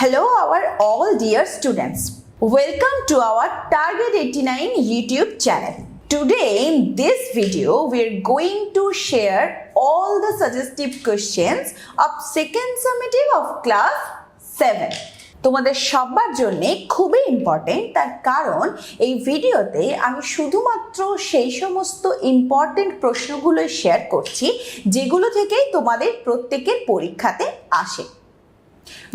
Hello, our all dear students. Welcome to our Target 89 YouTube channel. Today, in this video, we're going to share all the suggestive questions of second summative of class 7. তোমাদের সবার জন্য খুবই important তার কারণ এই ভিডিওতে আমি শুধুমাত্র সেই সমস্ত ইম্পর্টেন্ট প্রশ্নগুলো শেয়ার করছি যেগুলো থেকেই তোমাদের প্রত্যেকের পরীক্ষাতে আসে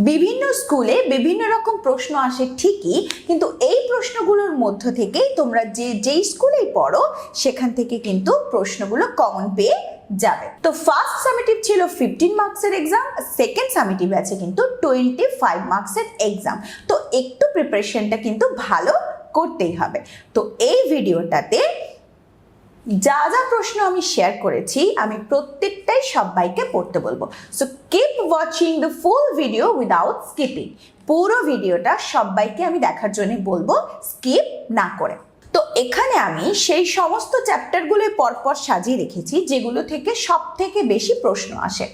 বিভিন্ন স্কুলে বিভিন্ন রকম প্রশ্ন আসে ঠিকই, কিন্তু এই প্রশ্নগুলোর মধ্য থেকেই তোমরা যে, যেই স্কুলেই পড়ো, সেখান থেকে কিন্তু প্রশ্নগুলো কমন পেয়ে যাবে। তো ফার্স্ট সামিটিভ ছিল ফিফটিন মার্কসের এক্সাম সেকেন্ড সামিটিভ আছে কিন্তু টোয়েন্টি ফাইভ মার্কসের এক্সাম তো একটু প্রিপারেশনটা কিন্তু ভালো করতেই হবে। তো এই ভিডিওটাতে যা যা প্রশ্ন আমি শেয়ার করেছি, আমি প্রত্যেকটাই সবাইকে পড়তে বলব। So keep watching the full video without skipping পুরো ভিডিওটা সবাইকে আমি দেখার জন্য বলব স্কিপ না করে। তো এখানে আমি সেই সমস্ত চ্যাপ্টারগুলো পরপর সাজিয়ে রেখেছি, যেগুলো থেকে সব থেকে বেশি প্রশ্ন আসে।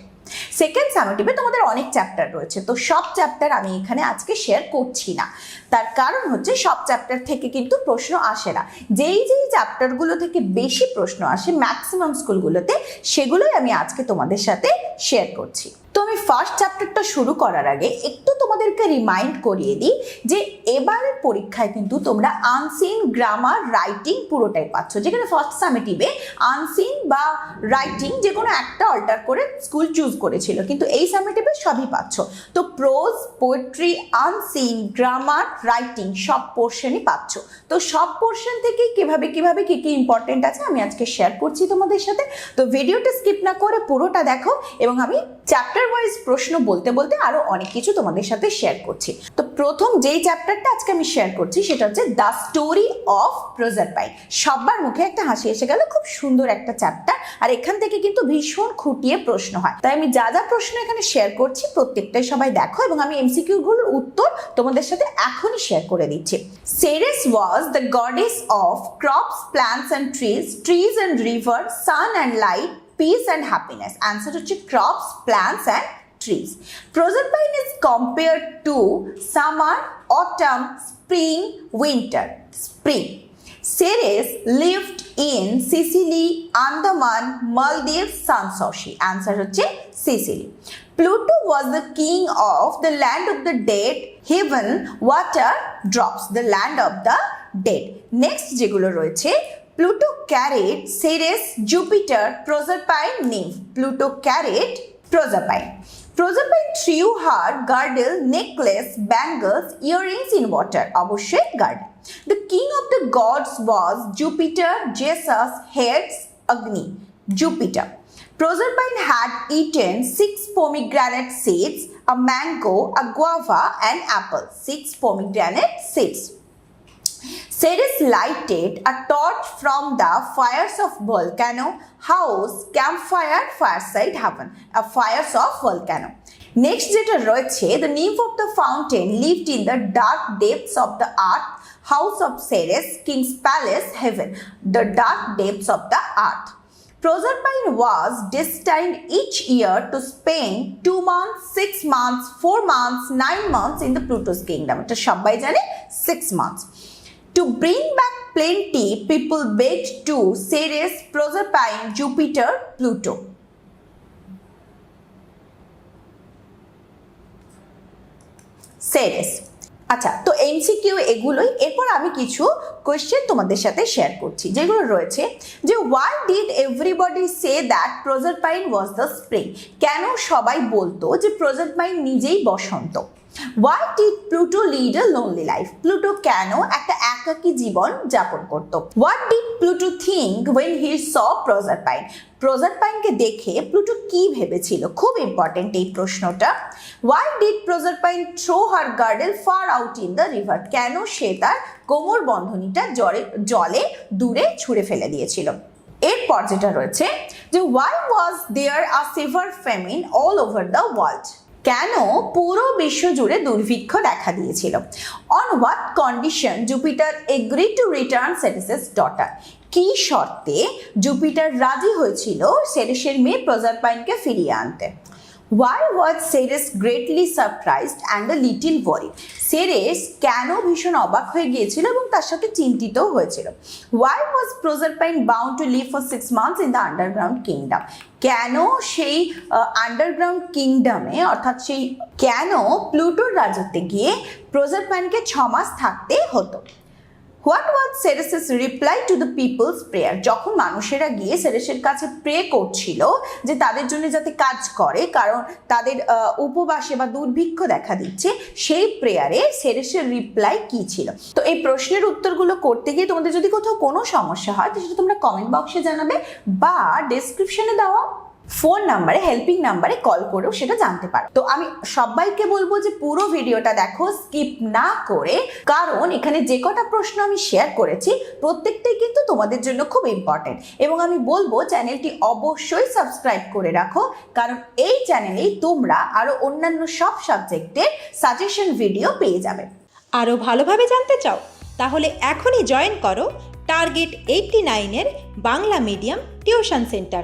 সেকেন্ড সামেটিভে তোমাদের অনেক চ্যাপ্টার রয়েছে, তো সব চ্যাপ্টার আমি এখানে আজকে শেয়ার করছি না। তার কারণ হচ্ছে সব চ্যাপ্টার থেকে কিন্তু প্রশ্ন আসে না। যেই যেই চ্যাপ্টারগুলো থেকে বেশি প্রশ্ন আসে ম্যাক্সিমাম স্কুলগুলোতে সেগুলোই আমি আজকে তোমাদের সাথে শেয়ার করছি। তো আমি ফার্স্ট চ্যাপ্টারটা শুরু করার আগে একটু তোমাদেরকে রিমাইন্ড করিয়ে দিই যে এবারের পরীক্ষায় কিন্তু তোমরা আনসিন গ্রামার রাইটিং পুরোটাই পাচ্ছ। যেখানে ফার্স্ট সামেটিভে আনসিন বা রাইটিং যে কোনো একটা অল্টার করে স্কুল চুজ করেছিল, কিন্তু এই সামেটিভে সবই পাচ্ছ। তো prose poetry unseen grammar writing সব পোর্শনই পাচ্ছ। তো সব পোর্শন থেকে কীভাবে কীভাবে কি কি ইম্পর্টেন্ট আছে আমি আজকে শেয়ার করছি তোমাদের সাথে। তো ভিডিওটা স্কিপ না করে পুরোটা দেখো এবং আমি চ্যাপ্টার ওয়াইজ প্রশ্ন বলতে বলতে আরও অনেক কিছু তোমাদের সাথে শেয়ার করছি। তো প্রথম যেই চ্যাপ্টারটা আজকে আমি শেয়ার করছি, সেটা হচ্ছে দ্য স্টোরি অফ প্রজারপাই সবার মুখে একটা হাসি এসে গেল, খুব সুন্দর একটা চ্যাপ্টার আর এখান থেকে কিন্তু ভীষণ খুঁটিয়ে প্রশ্ন হয়। তাই আমি যা যা প্রশ্ন এখানে শেয়ার করছি, প্রত্যেকটাই সবাই দেখো এবং আমি এমসিকিউ গুলোর উত্তর তোমাদের সাথে এখনই শেয়ার করে দিচ্ছি। Ceres was the goddess of crops plants and trees trees and river sun and light piece and happiness answer হচ্ছে crops plants and trees. Proserpine is compared to summer, autumn, spring, winter. Spring. Ceres lived in Sicily, Andaman, Maldives, Sansoshi. Answer হচ্ছে Sicily. Pluto was the king of the land of the dead, heaven, water, drops, the land of the dead. Next যেগুলো রয়েছে Pluto carried Ceres, Jupiter, Proserpine, nymph. Pluto carried Proserpine. Proserpine threw her girdle, necklace, bangles, earrings in water. অবশ্যই girdle. The king of the gods was Jupiter, Jesus, Hades, Agni. Jupiter. Proserpine had eaten six pomegranate seeds, a mango, a guava, and apple. Six pomegranate seeds. Ceres lighted a torch from the fires of volcano, house, campfire, fireside heaven, a fires of volcano. Next যেটা রয়েছে the nymph of the fountain lived in the dark depths of the earth, house of Ceres, king's palace, heaven, the dark depths of the earth. Proserpine was destined each year to spend two months, six months, four months, nine months in the Pluto's kingdom. এটা সবাই জানে six months. To bring back plenty, people begged to Ceres, Proserpine, Jupiter, Pluto. Ceres আচ্ছা তো MCQ এগুলোই এরপর আমি কিছু question তোমাদের সাথে শেয়ার করছি যেগুলো রয়েছে যে why did everybody say that Proserpine was the spring কেন সবাই বলতো যে প্রজারপাইন নিজেই বসন্ত? Why did Pluto lead a lonely life Pluto কেন একটা একাকী জীবন যাপন করতো? What did Pluto think when he saw Proserpine প্রজারপাইনকে দেখে প্লুটো কি ভেবেছিল? খুব ইম্পর্টেন্ট এই প্রশ্নটা। Why did Proserpine throw her girdle far out in the river কেন সে তার কোমর বন্ধনীটা জলে জলে দূরে ছুঁড়ে ফেলে দিয়েছিল? এরপর যেটা রয়েছে যে why was there a severe famine all over the world কেন পুরো বিশ্ব জুড়ে দুর্ভিক্ষ দেখা দিয়েছিল? On what condition Jupiter agree to return Ceres's daughter কি শর্তে জুপিটার রাজি হয়েছিল সেরেসের মেয়ে প্রজারপাইনকে ফিরিয়ে আনতে? Why was Ceres greatly surprised and a little worried? Ceres কেন ভীষণ অবাক হয়ে গিয়েছিল এবং তার সাথে চিন্তিত হয়েছিল? Why was Proserpine bound to live for six months in the underground kingdom কেন সেই আন্ডারগ্রাউন্ড কিংডমে অর্থাৎ সেই, কেন প্লুটোর রাজত্বে গিয়ে প্রোজারপাইনকে ছ মাস থাকতে হতো? What was Ceres's reply to the people's prayer যখন মানুষেরা গিয়ে সেরেসের কাছে প্রে করছিল যে তাদের জন্য যাতে কাজ করে, কারণ তাদের উপবাসে বা দুর্ভিক্ষ দেখা দিচ্ছে, সেই প্রেয়ারে সেরেসের রিপ্লাই কি ছিল? তো এই প্রশ্নের উত্তরগুলো করতে গিয়ে তোমাদের যদি কোথাও কোনো সমস্যা হয়, তো সেটা তোমরা কমেন্ট বক্সে জানাবে বা ডেসক্রিপশনে দেওয়া ফোন নাম্বারে হেল্পিং নাম্বারে কল করেও সেটা জানতে পারো। তো আমি সবাইকে বলব যে পুরো ভিডিওটা দেখো স্কিপ না করে, কারণ এখানে যে কটা প্রশ্ন আমি শেয়ার করেছি, প্রত্যেকটাই কিন্তু তোমাদের জন্য খুব ইম্পর্টেন্ট এবং আমি বলব চ্যানেলটি অবশ্যই সাবস্ক্রাইব করে রাখো, কারণ এই চ্যানেলেই তোমরা আরও অন্যান্য সব সাবজেক্টের সাজেশন ভিডিও পেয়ে যাবে। আরও ভালোভাবে জানতে চাও, তাহলে এখনই জয়েন করো টার্গেট এইটটি নাইনের Bangla medium tuition centre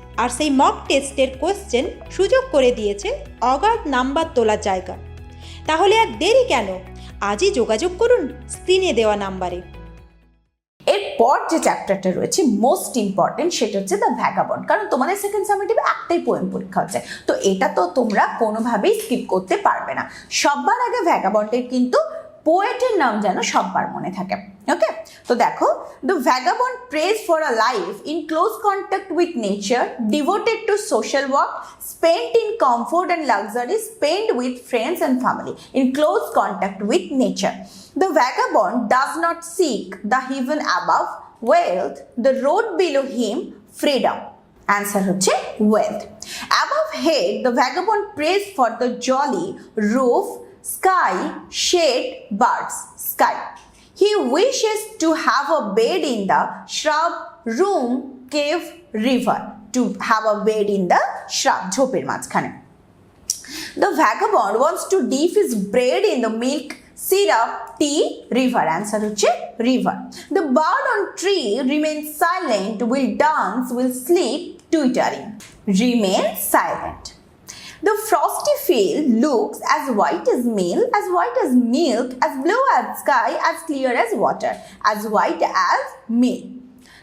আর সেই মক টেস্টের কোশ্চেন সুযোগ করে দিয়েছে অগাধ নাম্বার তোলার জায়গা। তাহলে আর দেরি কেন? আজই যোগাযোগ করুন স্ক্রিনে দেওয়া নাম্বারে এরপর যে চ্যাপ্টারটা রয়েছে মোস্ট ইম্পর্টেন্ট সেটা হচ্ছে দ্য ভ্যাগাবন্ড কারণ তোমাদের সেকেন্ড সামেটিভে একটাই পোয়েম পরীক্ষা হচ্ছে। তো এটা তো তোমরা কোনোভাবেই স্কিপ করতে পারবে না। সবার আগে ভ্যাগাবন্ডের কিন্তু পোয়েটের নাম যেন সবার মনে থাকে। ওকে তো দেখো the vagabond praise for a life in close contact with nature devoted to social work spent in comfort and luxury, spent with friends and family, in close contact with nature. The vagabond does not seek the heaven above, wealth, the road below him, freedom. Answer হচ্ছে wealth. Above head, the vagabond prays for the jolly roof, sky, shade, birds, sky. He wishes to have a bed in the shrub, room, cave, river. To have a bed in the shrub, ঝোপের মাঝখানে। The vagabond wants to dip his bread in the milk, syrup, tea, river. Answer হচ্ছে river. The bird on tree remains silent, will dance, will sleep, twittering. Remain silent. The frosty field looks as white as milk, as white as milk, as blue as sky, as clear as water, as white as milk.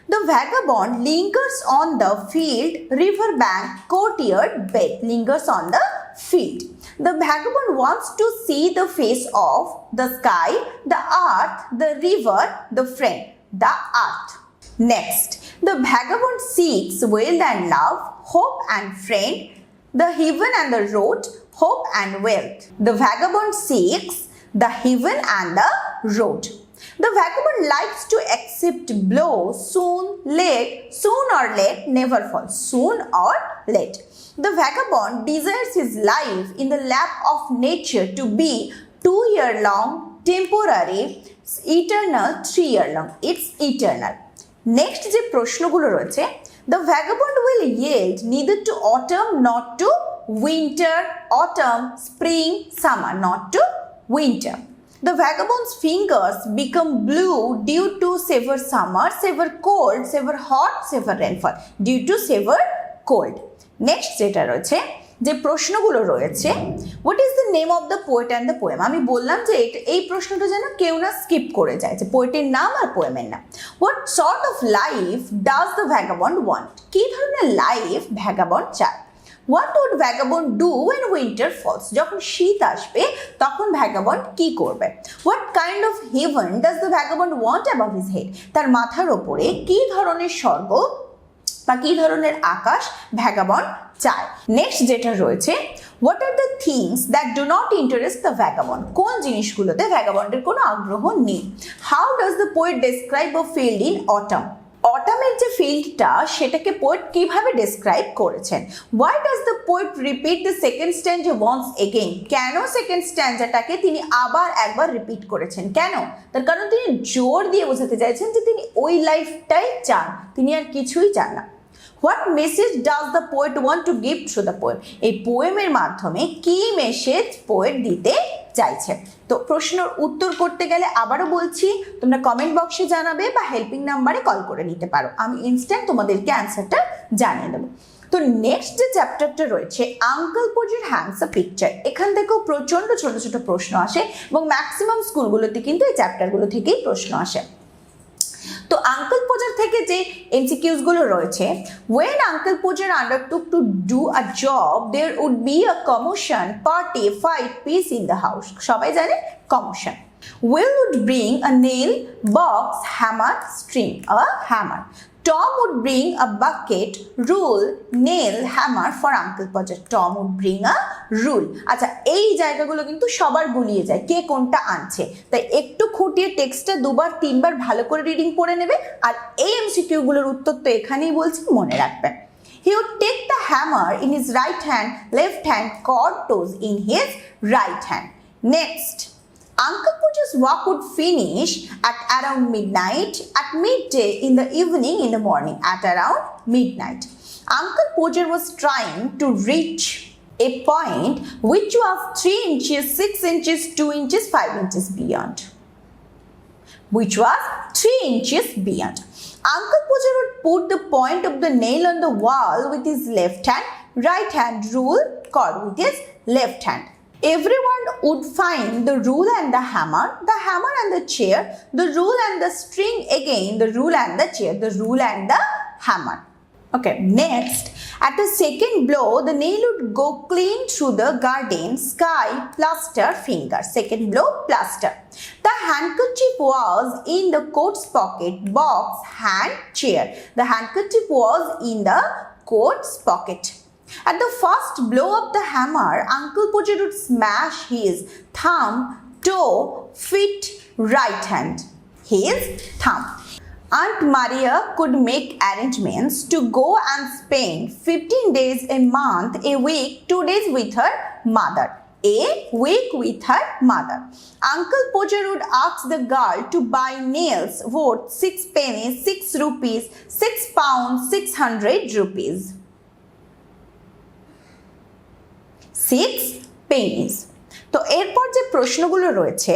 The vagabond lingers on the field, riverbank, courtyard, bed, lingers on the field. The vagabond wants to see the face of the sky, the earth, the river, the friend, the earth. Next, the vagabond seeks wealth and love, hope and friend, the heaven and the road, hope and wealth. The vagabond seeks the heaven and the road. The vagabond likes to accept blow soon, late, soon or late, never fall, soon or late. The vagabond desires his life in the lap of nature to be two year long, temporary, eternal, three year long. It's eternal. Next যে প্রশ্নগুলো রয়েছে The vagabond will yield neither to autumn not to winter autumn spring summer not to winter The vagabond's fingers become blue due to severe summer, severe cold, severe hot, severe rainfall. Due to severe cold. Next যেটা রয়েছে যে প্রশ্নগুলো রয়েছে what is the name of the poet and the poem আমি বললাম যে এই প্রশ্নটা যেন কেউ না স্কিপ করে যায়, যে পোয়েটের নাম আর পোয়েমের নাম। What sort of life does the vagabond want কী ধরনের লাইফ ভ্যাগাবন্ড চায়? What would vagabond do when winter falls যখন শীত আসবে, তখন ভ্যাগাবন কি করবে? What kind of heaven does the vagabond want above his head তার মাথার ওপরে কী ধরনের স্বর্গ বা কী ধরনের আকাশ ভ্যাগাবন চায়। নেক্সট যেটা রয়েছে what are the things that do not interest the vagabond কোন জিনিসগুলোতে ভ্যাগাবন্ডের কোনো আগ্রহ নেই? How does the poet describe a field in autumn অটামের যে ফিল্ডটা সেটাকে পোয়েট কীভাবে ডেসক্রাইব করেছেন? Why does the poet repeat the second stanza once again কেন সেকেন্ড স্ট্যান্ডাটাকে তিনি আবার একবার রিপিট করেছেন? কেন? তার কারণ তিনি জোর দিয়ে বোঝাতে চাইছেন যে তিনি ওই লাইফটাই চান। তিনি আর কিছুই চান না। What message does the poet want to give through the poem এই পোয়েমের মাধ্যমে কি মেসেজ পোয়েট দিতে চাইছে? তো প্রশ্নের উত্তর করতে গেলে আবারও বলছি, তোমরা কমেন্ট বক্সে জানাবে বা হেল্পিং নাম্বারে কল করে নিতে পারো। আমি ইনস্ট্যান্ট তোমাদেরকে অ্যান্সারটা জানিয়ে দেবো। তো নেক্সট যে চ্যাপ্টারটা রয়েছে uncle Podger hangs a picture এখান থেকেও প্রচণ্ড ছোট ছোট প্রশ্ন আসে এবং ম্যাক্সিমাম স্কুলগুলোতে কিন্তু এই চ্যাপ্টারগুলো থেকেই প্রশ্ন আসে। তো আঙ্কেল পূজার থেকে যে এমসিকিউজগুলো রয়েছে when uncle undertook to do a job there would be a commotion party fight peace in the house সবাই জানে? Commotion Will would bring a nail, box, hammer, string, a hammer. Tom would bring a bucket, rule, nail, hammer for Uncle Podger. Tom would bring a rule. আচ্ছা এই জায়গাগুলো কিন্তু সবার গুলিয়ে যায় কে কোনটা আনছে তাই একটু খুঁটিয়ে টেক্সটটা দুবার তিনবার ভালো করে রিডিং পড়ে নেবে আর এই এমসিকিউ গুলোর উত্তর তো এখানেই বলছি মনে রাখবে He would take the hammer in his right hand, left hand, cord toes in his right hand. Next, Uncle Pooja's walk would finish at around midnight, at midday, in the evening, in the morning, at around midnight. Uncle Pooja was trying to reach a point which was 3 inches, 6 inches, 2 inches, 5 inches beyond which was 3 inches beyond. Uncle Pooja would put the point of the nail on the wall with his left hand, right hand rule cord with his left hand. Everyone would find the rule and the hammer, the hammer and the chair, the rule and the string again, the rule and the chair, the rule and the hammer. Okay, next, at the second blow, the nail would go clean through the garden, sky, plaster, finger. Second blow, plaster. The handkerchief was in the coat's pocket, box, hand, chair. The handkerchief was in the coat's pocket. At the first blow of the hammer, Uncle Pooja would smash his thumb, toe, feet, right hand. His thumb. Aunt Maria could make arrangements to go and spend 15 days a month, a week, two days with her mother. A week with her mother. Uncle Pocher would ask the girl to buy nails worth 6 pennies, 6 rupees, 6 pounds, 600 rupees. 6 pennies তো এরপর যে প্রশ্নগুলো রয়েছে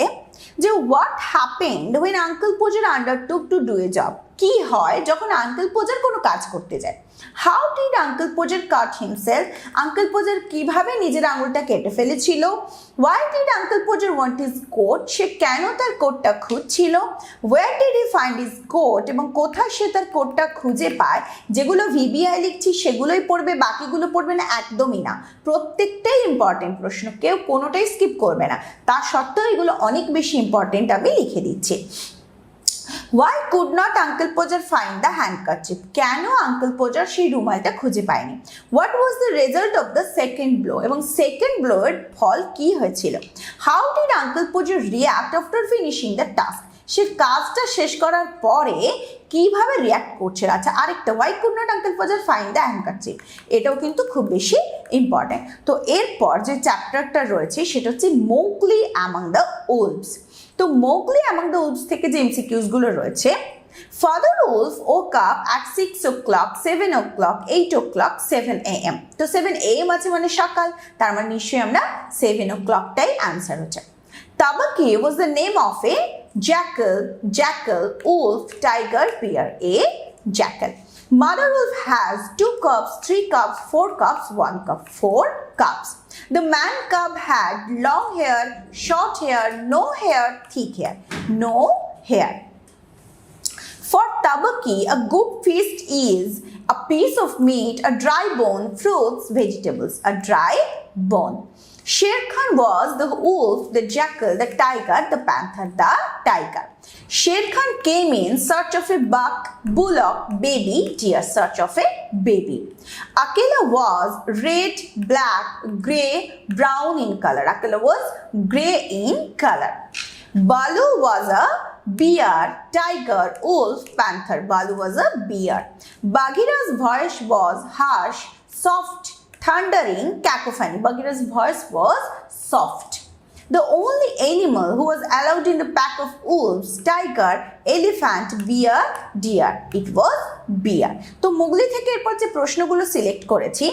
যে what happened when uncle Podger undertook to do a job কি হয় যখন uncle Podger কোনো কাজ করতে যায়? How did uncle Podger cut himself uncle Podger কীভাবে নিজের আঙুলটা কেটে ফেলেছিল? Why did uncle Podger want his coat সে কেন তার কোটটা খুঁজছিল? Where did he find his coat এবং কোথায় সে তার কোটটা খুঁজে পায়? যেগুলো ভিবিআই লিখছি, সেগুলোই পড়বে, বাকিগুলো পড়বে না, একদমই না। প্রত্যেকটাই ইম্পর্টেন্ট প্রশ্ন, কেউ কোনোটাই স্কিপ করবে না। তা সত্ত্বেও এগুলো অনেক বেশি ইম্পর্টেন্ট আমি লিখে দিচ্ছি। Why could not uncle Podger find the handkerchief কেন আঙ্কেল পোজার সেই রুমালটা খুঁজে পায়নি? What was the result of the second blow এবং সেকেন্ড ব্লোয়ের ফল কি হয়েছিল? How did uncle Podger react after finishing the task সে কাজটা শেষ করার পরে কীভাবে রিয়াক্ট করছে? আচ্ছা আরেকটা why could not uncle Podger find the handkerchief এটাও কিন্তু খুব বেশি ইম্পর্ট্যান্ট তো এরপর যে চ্যাপ্টারটা রয়েছে, সেটা হচ্ছে মোগলি অ্যামাং দ্য ওলভস তো মোগলি অ্যামাং দ্য উলফস থেকে যে এমসিকিউজগুলো রয়েছে father wolf woke up at six o'clock seven o'clock eight o'clock seven A M তো সেভেন এ এম আছে মানে সকাল তার মানে নিশ্চয়ই আমরা সেভেন ও ক্লকটাই অ্যান্সার হচ্ছে Tabaki was the name of a jackal, jackal, wolf, tiger bear. A jackal. Mother wolf has two cups, three cups, four cups, one cup. Four cups. The man cub had long hair, short hair, no hair, thick hair. No hair. For Tabaki, a good feast is a piece of meat, a dry bone, fruits, vegetables. A dry bone. Sher Khan was the wolf, the jackal, the tiger, the panther, the tiger. Sher Khan came in search of a buck, bullock, baby, deer, search of a baby. Akela was red, black, grey, brown in color. Akela was grey in color. Balu was a bear, tiger, wolf, panther. Balu was a bear. Bagheera's voice was harsh, soft, thundering, cacophony. Bagheera's voice was soft. The only animal who was allowed in the pack of wolves, tiger, elephant, bear, deer. It was bear. তো মুগলি থেকে এরপর যে প্রশ্নগুলো select করেছি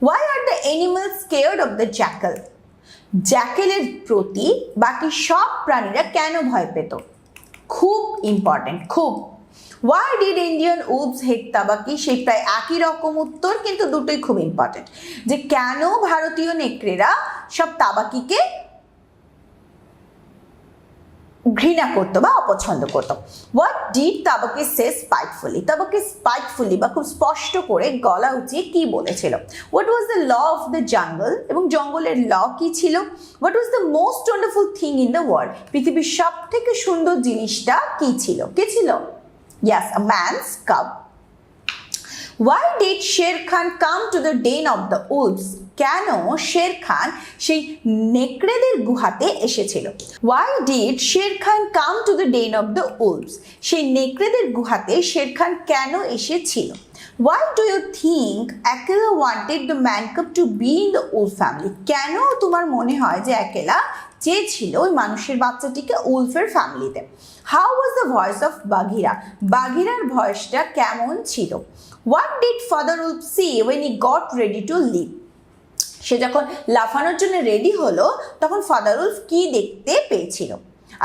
Why are the animals scared of the jackal? জ্যাকেলের প্রতি বাকি সব প্রাণীরা কেন ভয় পেত খুব ইম্পর্টেন্ট খুব why did Indian wolves hate Tabaqui সেই প্রায় একই রকম উত্তর কিন্তু দুটোই খুব ইম্পর্টেন্ট যে কেন ভারতীয় নেকড়েরা সব তাবাকিকে ঘৃণা করতো বা অপছন্দ করতো। হোয়াট ডিড তাবাকি সে স্পাইটফুলি তাবাকি স্পাইটফুলি বা খুব স্পষ্ট করে গলা উঁচিয়ে কি বলেছিল? What was the law of the jungle এবং জঙ্গলের ল কি ছিল? What was the most wonderful thing in the world পৃথিবীর সব থেকে সুন্দর জিনিসটা কি ছিল? কি ছিল? Yes a man's cub why did Shere Khan come to the den of the wolves কেন শের খান সেই নেকড়েদের গুহাতে এসেছিল? Why did Shere Khan come to the den of the wolves সেই নেকড়েদের গুহাতে শের খান কেন এসেছিল? Why do you think Akela wanted the man cub to be in the wolf family কেন তোমার মনে হয় যে অ্যাকেলা চেয়েছিল ওই মানুষের বাচ্চাটিকে উলফের ফ্যামিলিতে how was the voice of Bagheera? বাঘিরার ভয়েসটা কেমন ছিল? What did father wolf say when he got ready to leap সে যখন লাফানোর জন্য রেডি হলো তখন ফাদার উলফ কি দেখতে পেয়েছিল?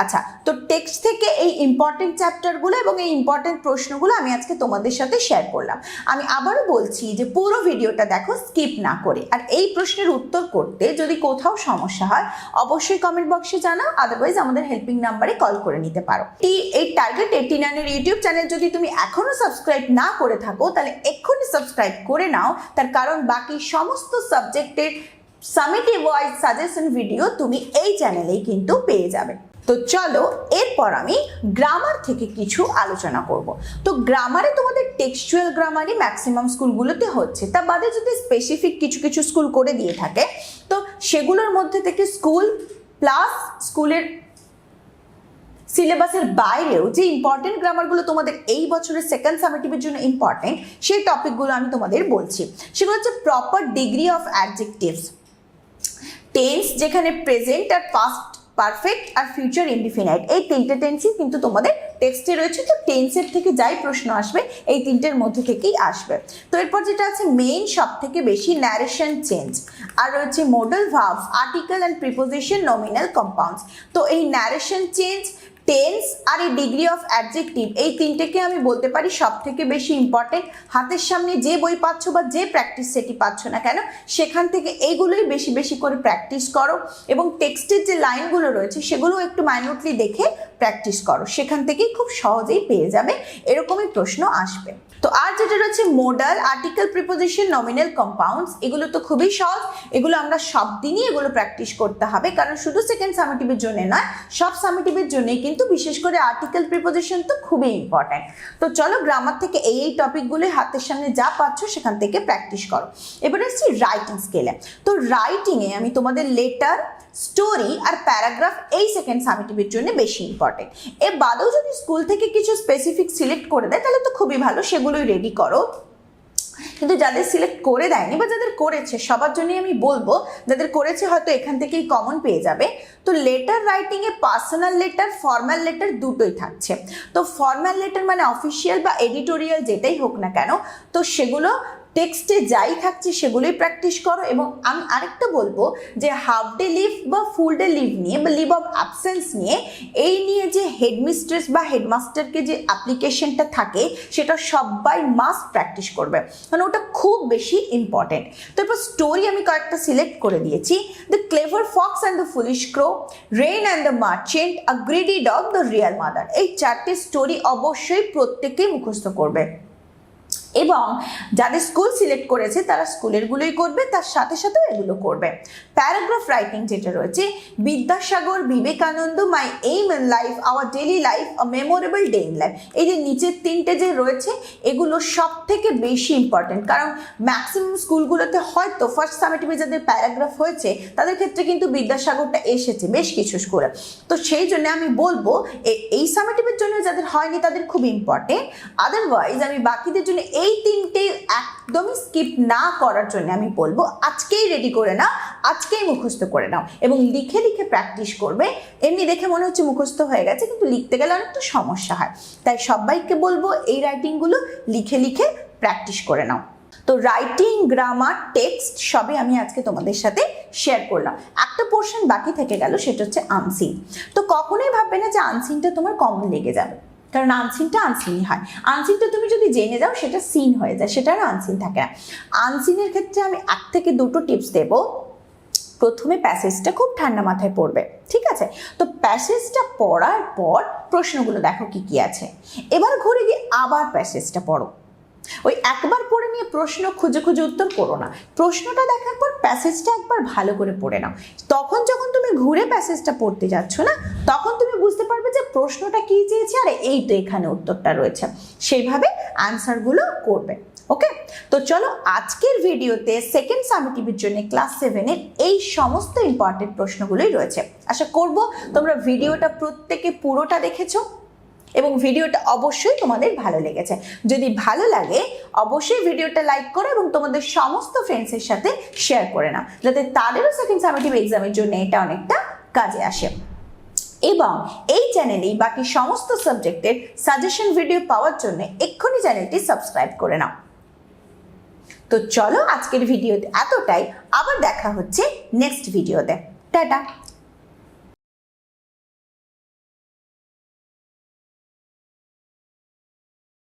আচ্ছা তো টেক্সট থেকে এই ইম্পর্টেন্ট চ্যাপ্টারগুলো এবং এই ইম্পর্টেন্ট প্রশ্নগুলো আমি আজকে তোমাদের সাথে শেয়ার করলাম। আমি আবারও বলছি যে পুরো ভিডিওটা দেখো স্কিপ না করে। আর এই প্রশ্নের উত্তর করতে যদি কোথাও সমস্যা হয়, অবশ্যই কমেন্ট বক্সে জানাও আদারওয়াইজ আমাদের হেল্পিং নাম্বারে কল করে নিতে পারো। টি এই টার্গেট এইটি নাইনের ইউটিউব চ্যানেল যদি তুমি এখনও সাবস্ক্রাইব না করে থাকো, তাহলে এক্ষুনি সাবস্ক্রাইব করে নাও। তার কারণ বাকি সমস্ত সাবজেক্টের সামিটিভ ওয়াইজ সাজেশন ভিডিও তুমি এই চ্যানেলেই কিন্তু পেয়ে যাবে। তো চলো, এরপর আমি গ্রামার থেকে কিছু আলোচনা করব। তো গ্রামারে তোমাদের টেক্সচুয়াল গ্রামারই ম্যাক্সিমাম স্কুলগুলোতে হচ্ছে। তা বাদে যদি স্পেসিফিক কিছু কিছু স্কুল করে দিয়ে থাকে, তো সেগুলোর মধ্যে থেকে স্কুল প্লাস স্কুলের সিলেবাসের বাইরেও যে ইম্পর্টেন্ট গ্রামারগুলো তোমাদের এই বছরের সেকেন্ড সামেটিভের জন্য ইম্পর্টেন্ট সেই টপিকগুলো আমি তোমাদের বলছি। সেগুলো হচ্ছে proper degree of adjectives tense যেখানে প্রেজেন্ট আর পাস্ট পারফেক্ট আর ফিউচার ইনডিফিনাইট এই তিনটে টেন্সই কিন্তু তোমাদের টেক্সটে রয়েছে। তো টেন্সের থেকে যাই প্রশ্ন আসবে, এই তিনটের মধ্যে থেকেই আসবে। তো এরপর যেটা আছে মেইন সব থেকে বেশি ন্যারেশন চেঞ্জ আর রয়েছে modal verbs article and preposition nominal compounds তো এই ন্যারেশন চেঞ্জ টেন্স আর এই ডিগ্রি অফ অ্যাডজেক্টিভ এই তিনটেকে আমি বলতে পারি সব থেকে বেশি ইম্পর্টেন্ট হাতের সামনে যে বই পাচ্ছ বা যে প্র্যাকটিস সেটি পাচ্ছ না কেন, সেখান থেকে এইগুলোই বেশি বেশি করে প্র্যাকটিস করো এবং টেক্সটের যে লাইনগুলো রয়েছে সেগুলো একটু মাইনুটলি দেখে প্র্যাকটিস করো। সেখান থেকেই খুব সহজেই পেয়ে যাবে, এরকমই প্রশ্ন আসবে। তো আর যেটা রয়েছে modal article preposition nominal compounds এগুলো তো খুবই সহজ। এগুলো আমরা সব দিনই এগুলো প্র্যাকটিস করতে হবে, কারণ শুধু সেকেন্ড সামিটিভের জন্য নয়, সব সামিটিভের জন্যই কিন্তু বিশেষ করে আর্টিকেল প্রিপোজিশন তো খুবই ইম্পর্ট্যান্ট তো চলো গ্রামার থেকে এই এই টপিকগুলো হাতের সামনে যা পাচ্ছ সেখান থেকে প্র্যাকটিস করো। এবার আসছি রাইটিং স্কেলে তো রাইটিংয়ে আমি তোমাদের লেটার স্টোরি আর প্যারাগ্রাফ এই সেকেন্ড সামিটিভের জন্য বেশি ইম্পর্টেন্ট এর বাদেও যদি স্কুল থেকে কিছু স্পেসিফিক সিলেক্ট করে দেয়, তাহলে তো খুবই ভালো, সেগুলোই রেডি করো। কিন্তু যাদের সিলেক্ট করে দেয়নি বা যাদের করেছে, সবার জন্যই আমি বলব, যাদের করেছে হয়তো এখান থেকেই কমন পেয়ে যাবে। তো লেটার রাইটিংয়ে পার্সোনাল লেটার ফর্মাল লেটার দুটোই থাকছে। তো ফর্মাল লেটার মানে অফিসিয়াল বা এডিটোরিয়াল যেটাই হোক না কেন, তো সেগুলো টেক্সটে যাই থাকছে সেগুলোই প্র্যাকটিস করো এবং আমি আরেকটা বলব যে হাফ ডে লিভ বা ফুল ডে লিভ নিয়ে বা লিভ অফ অ্যাবসেন্স নিয়ে এই নিয়ে যে হেডমিস্ট্রেস বা হেডমাস্টারকে যে অ্যাপ্লিকেশনটা থাকে সেটা সবাই মাস্ট প্র্যাকটিস করবে। মানে ওটা খুব বেশি ইম্পর্টেন্ট তো এরপর স্টোরি আমি কয়েকটা সিলেক্ট করে দিয়েছি। The clever fox and the foolish crow rain and the merchant a greedy dog the real mother এই চারটে স্টোরি অবশ্যই প্রত্যেকেই মুখস্থ করবে। এবং যাদের স্কুল সিলেক্ট করেছে, তারা স্কুলেরগুলোই করবে, তার সাথে সাথেও এগুলো করবে। প্যারাগ্রাফ রাইটিং যেটা রয়েছে, Vidyasagar, Vivekananda my aim in life our daily life a memorable day in life এই যে নিচের তিনটে যে রয়েছে, এগুলো সব থেকে বেশি ইম্পর্টেন্ট কারণ ম্যাক্সিমাম স্কুলগুলোতে হয়তো ফার্স্ট সামেটিভে যাদের প্যারাগ্রাফ হয়েছে, তাদের ক্ষেত্রে কিন্তু বিদ্যাসাগরটা এসেছে বেশ কিছু স্কুলে তো সেই জন্য আমি বলব এই সামেটিভের জন্য যাদের হয়নি, তাদের খুব ইম্পর্টেন্ট আদারওয়াইজ আমি বাকিদের জন্য এই তিনটে একদমই স্কিপ না করার জন্য আমি বলব আজকেই রেডি করে নাও, আজকেই মুখস্থ করে নাও এবং লিখে লিখে প্র্যাকটিস করবে। এমনি দেখে মনে হচ্ছে মুখস্থ হয়ে গেছে, কিন্তু লিখতে গেলে অনেকটা সমস্যা হয়। তাই সবাইকে বলব এই রাইটিংগুলো লিখে লিখে প্র্যাকটিস করে নাও। তো রাইটিং গ্রামার টেক্সট সবই আমি আজকে তোমাদের সাথে শেয়ার করলাম। একটা পোর্শন বাকি থেকে গেল, সেটা হচ্ছে আনসিন তো কখনোই ভাববে না যে আনসিনটা তোমার কমন লেগে যাবে। কারণ আনসিনটা আনসিনই হয়। আনসিনটা তুমি যদি জেনে যাও, সেটা সিন হয়ে যায়, সেটা আর আনসিন থাকে না। আনসিনের ক্ষেত্রে আমি এক থেকে দুটো টিপস দেব। প্রথমে প্যাসেজটা খুব ঠান্ডা মাথায় পড়বে, ঠিক আছে? তো প্যাসেজটা পড়ার পর প্রশ্নগুলো দেখো কি কি আছে। এবার ঘুরে গিয়ে আবার প্যাসেজটা পড়ো। ওই একবার পড়ে নিয়ে প্রশ্ন, খুঁজে খুঁজে উত্তর করো না। প্রশ্নটা দেখার পর প্যাসেজটা একবার ভালো করে পড়ে নাও। তখন যখন তুমি ঘুরে প্যাসেজটা পড়তে যাচ্ছ না, তখন তুমি বুঝতে পারবে যে প্রশ্নটা কি চেয়েছে আর এই তো এখানে উত্তরটা রয়েছে। সেইভাবে আনসারগুলো করবে ওকে তো চলো আজকের ভিডিওতে সেকেন্ড সামিটিভের জন্য ক্লাস সেভেনের এই সমস্ত ইম্পর্টেন্ট প্রশ্নগুলোই রয়েছে। আশা করব তোমরা ভিডিওটা প্রত্যেকে পুরোটা দেখেছ। এবং ভিডিওটা অবশ্যই তোমাদের ভালো লেগেছে। যদি ভালো লাগে, অবশ্যই ভিডিওটা লাইক করো এবং তোমাদের সমস্ত ফ্রেন্ডসের সাথে শেয়ার করে নাও, যাতে তাদেরও সেকেন্ড সামেটিভ এক্সামের জন্য এটা অনেকটা কাজে আসে। এবং এই চ্যানেলেই বাকি সমস্ত সাবজেক্টের সাজেশন ভিডিও পাওয়ার জন্য এক্ষুনি চ্যানেলটি সাবস্ক্রাইব করে নাও। তো চলো আজকের ভিডিওতে এতটাই, আবার দেখা হচ্ছে নেক্সট ভিডিওতে টাটা!